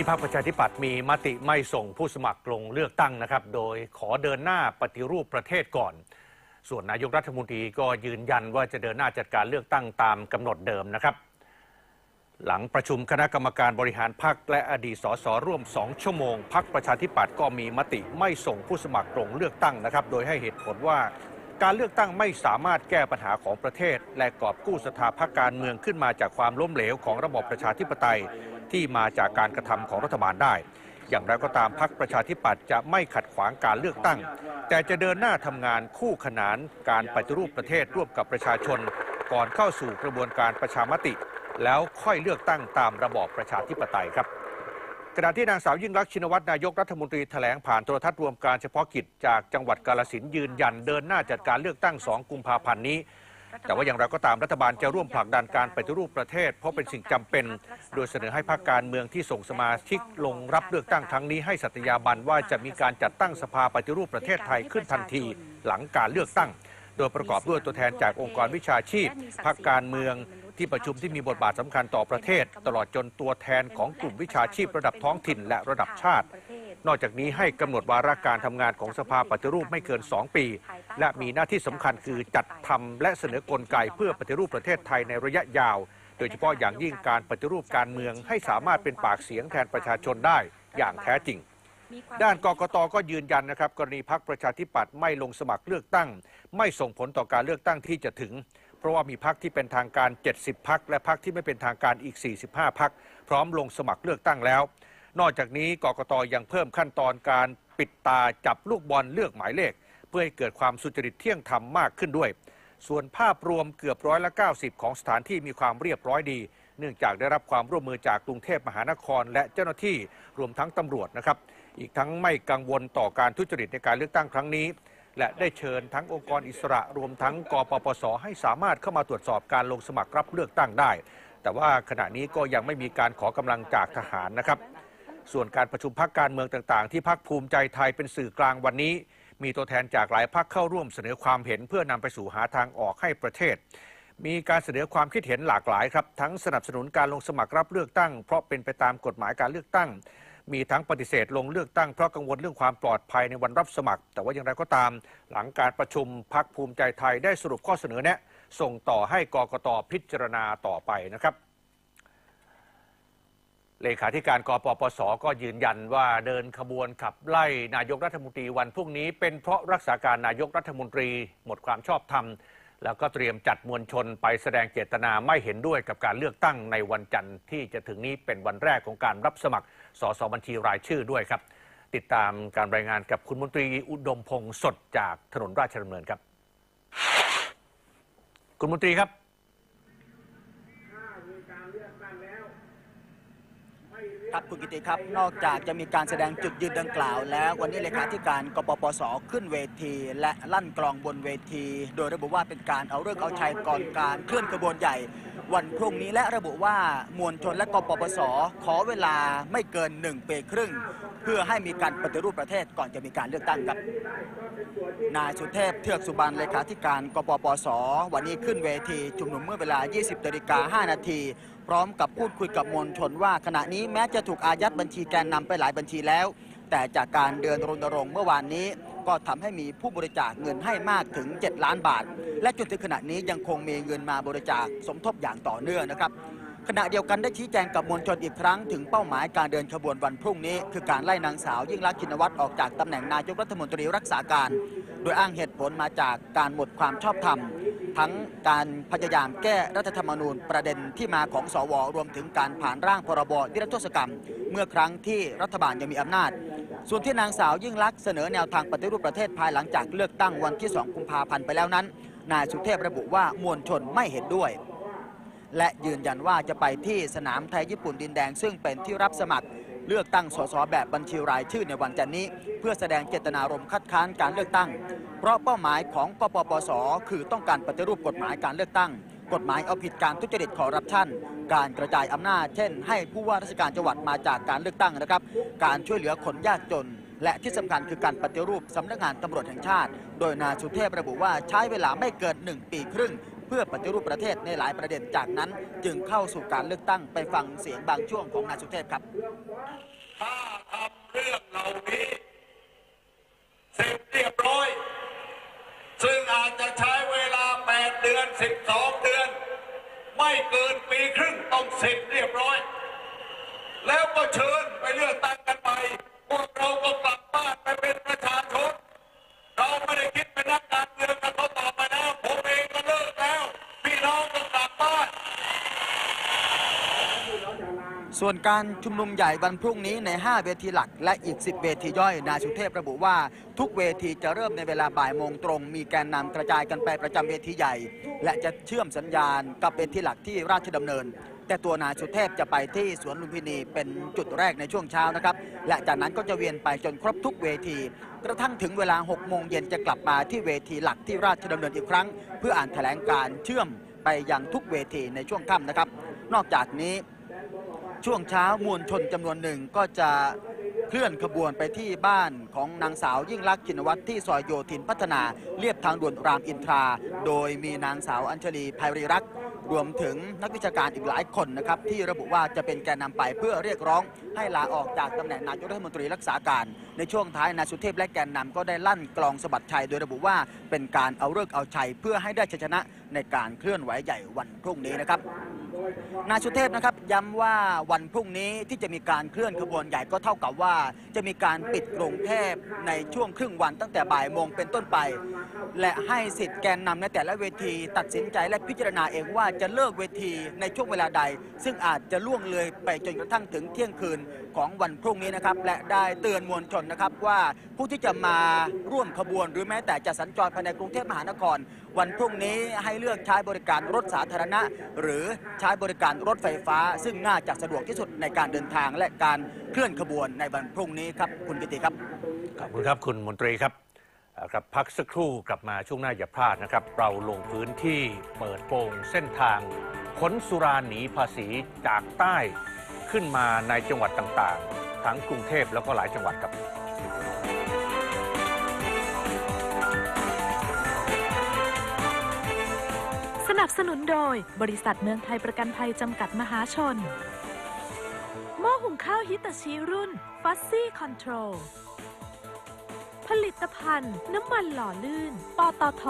นี้พรรคประชาธิปัตย์มีมติไม่ส่งผู้สมัครลงเลือกตั้งนะครับ โดยขอเดินหน้าปฏิรูปประเทศก่อน ส่วนนายกรัฐมนตรีก็ยืนยันว่าจะเดินหน้าจัดการเลือกตั้งตามกำหนดเดิมนะครับ หลังประชุมคณะกรรมการบริหารพรรคและอดีตสสร่วม 2 ชั่วโมงพรรคประชาธิปัตย์ก็มีมติไม่ส่งผู้สมัครลงเลือกตั้งนะครับ โดยให้เหตุผลว่าการเลือกตั้งไม่สามารถแก้ปัญหาของประเทศ และกอบกู้สถาพการเมืองขึ้นมาจากความล้มเหลวของระบอบประชาธิปไตย ที่มาจากการกระทำของรัฐบาลได้ อย่างไรก็ตามพรรคประชาธิปัตย์จะไม่ขัดขวางการเลือกตั้ง แต่จะเดินหน้าทำงานคู่ขนานการปฏิรูปประเทศร่วมกับประชาชน ก่อนเข้าสู่กระบวนการประชามติ แล้วค่อยเลือกตั้งตามระบอบประชาธิปไตยครับขณะที่นางสาวยิ่งรักษณ์ชินวัตรนายกรัฐมนตรีแถลงผ่านโทรทัศน์รวมการเฉพาะกิจจากจังหวัดกาลสินยืนยันเดินหน้าจัดการเลือกตั้ง 2 กุมภาพันธ์นี้ แต่ว่าอย่างไรก็ตามรัฐบาลจะร่วมผลักดันการปฏิรูปประเทศ เพราะเป็นสิ่งจำเป็น โดยเสนอให้พรรคการเมืองที่ส่งสมาชิกลงรับเลือกตั้งครั้งนี้ให้สัตยาบันว่าจะมีการจัดตั้งสภาปฏิรูปประเทศไทยขึ้นทันทีหลังการเลือกตั้ง โดยประกอบด้วยตัวแทนจากองค์กรวิชาชีพพรรคการเมืองที่ประชุมที่มีบทบาทสำคัญต่อประเทศ ตลอดจนตัวแทนของกลุ่มวิชาชีพระดับท้องถิ่นและระดับชาติ นอกจากนี้ให้กำหนดวาระการทำงานของสภาปฏิรูปไม่เกิน 2 ปี และมีหน้าที่สำคัญคือจัดทำและเสนอกลไกเพื่อปฏิรูปประเทศไทยในระยะยาว โดยเฉพาะอย่างยิ่งการปฏิรูปการเมืองให้สามารถเป็นปากเสียงแทนประชาชนได้อย่างแท้จริงด้านกกตก็ยืนยันนะครับกรณีพักประชาธิปัตย์ไม่ลงสมัครเลือกตั้ง ไม่ส่งผลต่อการเลือกตั้งที่จะถึง เพราะว่ามีพักที่เป็นทางการ 70 พักและพักที่ไม่เป็นทางการอีก 45 พักพร้อมลงสมัครเลือกตั้งแล้ว นอกจากนี้กกตยังเพิ่มขั้นตอนการปิดตาจับลูกบอลเลือกหมายเลข เพื่อให้เกิดความสุจริตเที่ยงธรรมมากขึ้นด้วย ส่วนภาพรวมเกือบร้อยละ 90 ของสถานที่มีความเรียบร้อยดี เนื่องจากได้รับความร่วมมือจากกรุงเทพมหานคร และเจ้าหน้าที่รวมทั้งตำรวจนะครับ อีกทั้งไม่กังวลต่อการทุจริตในการเลือกตั้งครั้งนี้ และได้เชิญทั้งองค์กรอิสระรวมทั้งกปปส ให้สามารถเข้ามาตรวจสอบการลงสมัครรับเลือกตั้งได้ แต่ว่าขณะนี้ก็ยังไม่มีการขอกำลังจากทหารนะครับ ส่วนการประชุมพักการเมืองต่าง ๆ ที่พักภูมิใจไทยเป็นสื่อกลางวันนี้ มีตัวแทนจากหลายพักเข้าร่วมเสนอความเห็นเพื่อนำไปสู่หาทางออกให้ประเทศ มีการเสนอความคิดเห็นหลากหลายครับ ทั้งสนับสนุนการลงสมัครรับเลือกตั้ง เพราะเป็นไปตามกฎหมายการเลือกตั้ง มีทั้งปฏิเสธลงเลือกตั้งเพราะกังวลเรื่องความปลอดภัยในวันรับสมัคร แต่ว่าอย่างไรก็ตาม หลังการประชุมพักภูมิใจไทยได้สรุปข้อเสนอแนะ ส่งต่อให้กกตพิจารณาต่อไปนะครับ เลขาธิการกปปส ก็ยืนยันว่าเดินขบวนขับไล่นายกรัฐมนตรีวันพรุ่งนี้ เป็นเพราะรักษาการนายกรัฐมนตรี หมดความชอบธรรม แล้วก็เตรียมจัดมวลชนไปแสดงเจตนาไม่เห็นด้วยกับการเลือกตั้งในวันจันทร์ที่จะถึงนี้เป็นวันแรกของการรับสมัครสสบัญชีรายชื่อด้วยครับ ติดตามการรายงานกับคุณมนตรีอุดมพงศ์สดจากถนนราชดำเนินครับ คุณมนตรีครับ ครับคุณกิติครับ นอกจากจะมีการแสดงจุดยืนดังกล่าว แล้ววันนี้เลขาธิการกปปสขึ้นเวที และลั่นกลองบนเวที โดยระบุว่าเป็นการเอาเรื่องเอาชัยก่อนการเคลื่อนกระบวนใหญ่ วันพรุ่งนี้และระบุว่ามวลชนและกปปสขอเวลาไม่เกิน1ปีครึ่ง เพื่อให้มีการปฏิรูปประเทศก่อนจะมีการเลือกตั้งครับ นายสุเทพเทือกสุบรรณเลขาธิการกปปส วันนี้ขึ้นเวทีชุมนุมเมื่อเวลา 20นาฬิกา5นาที พร้อมกับพูดคุยกับมวลชนว่าขณะนี้แม้จะถูกอายัดบัญชีแกนนำไปหลายบัญชีแล้ว แต่จากการเดินรณรงค์เมื่อวานนี้ ก็ทำให้มีผู้บริจาคเงินให้มากถึง 7 ล้านบาท และจนถึงขณะนี้ยังคงมีเงินมาบริจาคสมทบอย่างต่อเนื่องนะครับ ขณะเดียวกันได้ชี้แจงกับมวลชนอีกครั้งถึงเป้าหมายการเดินขบวนวันพรุ่งนี้ คือการไล่นางสาวยิ่งรักษณ์ชินวัตรออกจากตำแหน่งนายกรัฐมนตรีรักษาการ โดยอ้างเหตุผลมาจากการหมดความชอบธรรม ทั้งการพยายามแก้รัฐธรรมนูญประเด็นที่มาของสว รวมถึงการผ่านร่างพรบนิรโทษกรรม เมื่อครั้งที่รัฐบาลยังมีอำนาจ ส่วนที่นางสาวยิ่งลักษณ์เสนอแนวทางปฏิรูปประเทศภายหลังจากเลือกตั้งวันที่ 2 กุมภาพันธ์ไปแล้วนั้น นายสุเทพระบุว่ามวลชนไม่เห็นด้วย และยืนยันว่าจะไปที่สนามไทยญี่ปุ่นดินแดง ซึ่งเป็นที่รับสมัครเลือกตั้งสสแบบบัญชีรายชื่อในวันจันนี้ เพื่อแสดงเจตนารมณ์คัดค้านการเลือกตั้ง เพราะเป้าหมายของกปปส คือต้องการปฏิรูปกฎหมายการเลือกตั้ง กฎหมายเอาผิดการทุจริตคอร์รัปชันการกระจายอำนาจ เช่น ให้ผู้ว่าราชการจังหวัดมาจากการเลือกตั้งนะครับ การช่วยเหลือคนยากจน และที่สำคัญคือการปฏิรูปสำนักงานตำรวจแห่งชาติ โดยนายสุเทพระบุว่าใช้เวลาไม่เกิน 1 ปีครึ่ง เพื่อปฏิรูปประเทศในหลายประเด็นจากนั้น จึงเข้าสู่การเลือกตั้งไปฟังเสียงบางช่วงของนายสุเทพครับ ถ้าทำเรื่องเหล่านี้เสร็จเรียบร้อย ซึ่งอาจจะใช้เวลา 8 เดือน 12 เดือน ไม่เกินปีครึ่งต้องเสร็จเรียบร้อย แล้วก็เชิญไปเลือก ส่วนการชุมนุมใหญ่วันพรุ่งนี้ใน 5 เวทีหลัก และอีก 10 เวทีย่อย นายสุเทพระบุว่า ทุกเวทีจะเริ่มในเวลาบ่ายโมงตรง มีแกนนำกระจายกันไปประจำเวทีใหญ่ และจะเชื่อมสัญญาณกับเวทีหลักที่ราชดำเนิน แต่ตัวนายสุเทพจะไปที่สวนลุมพินีเป็นจุดแรกในช่วงเช้านะครับ และจากนั้นก็จะเวียนไปจนครบทุกเวที กระทั่งถึงเวลา 6 โมงเย็นจะกลับมาที่เวทีหลักที่ราชดำเนินอีกครั้ง เพื่ออ่านแถลงการเชื่อมไปยังทุกเวทีในช่วงค่ำนะครับ นอกจากนี้ ช่วงเช้ามวลชนจำนวนหนึ่งก็จะเคลื่อนขบวนไปที่บ้านของนางสาวยิ่งลักษณ์ชินวัตรที่ซอยโยธินพัฒนาเรียบทางด่วนรามอินทรา โดยมีนางสาวอัญชลีภัยรีรักษ์รวมถึงนักวิชาการอีกหลายคนนะครับ ที่ระบุว่าจะเป็นแกนนำไปเพื่อเรียกร้อง ให้ลาออกจากตำแหน่งนายกรัฐมนตรีรักษาการ ในช่วงท้ายนายสุเทพและแกนนำก็ได้ลั่นกลองสะบัดชัยโดยระบุว่าเป็นการเอาเลิกเอาชัยเพื่อให้ได้ชัยชนะในการเคลื่อนไหวใหญ่วันพรุ่งนี้นะครับ นายสุเทพนะครับย้ำว่าวันพรุ่งนี้ที่จะมีการเคลื่อนขบวนใหญ่ก็เท่ากับว่า จะมีการปิดกรุงเทพในช่วงครึ่งวันตั้งแต่บ่ายโมงเป็นต้นไป และให้สิทธิ์แกนนำในแต่ละเวที ตัดสินใจและพิจารณาเองว่าจะเลิกเวทีในช่วงเวลาใด ซึ่งอาจจะล่วงเลยไปจนกระทั่งถึงเที่ยงคืนของวันพรุ่งนี้นะครับ และได้เตือนมวลชนนะครับว่าผู้ที่จะมาร่วมขบวน หรือแม้แต่จะสัญจรภายในกรุงเทพมหานคร วันพรุ่งนี้ให้เลือกใช้บริการรถสาธารณะ หรือใช้บริการรถไฟฟ้า ซึ่งน่าจะสะดวกที่สุดในการเดินทางและการเคลื่อนขบวนในวันพรุ่งนี้ครับคุณกิติครับขอบคุณครับคุณมนตรีครับ ครับพักสักครู่กลับมาช่วงหน้าอย่าพลาดนะครับ เราลงพื้นที่เปิดโปงเส้นทางขนสุราหนีภาษีจากใต้ขึ้นมาในจังหวัดต่างๆ ทั้งกรุงเทพแล้วก็หลายจังหวัดครับสนับสนุนโดยบริษัทเมืองไทยประกันภัยจำกัดมหาชน หม้อหุงข้าวฮิตาชิรุ่นฟัซซี่คอนโทรล ลิตภัณฑ์ น้ำมันหล่อลื่น ปตท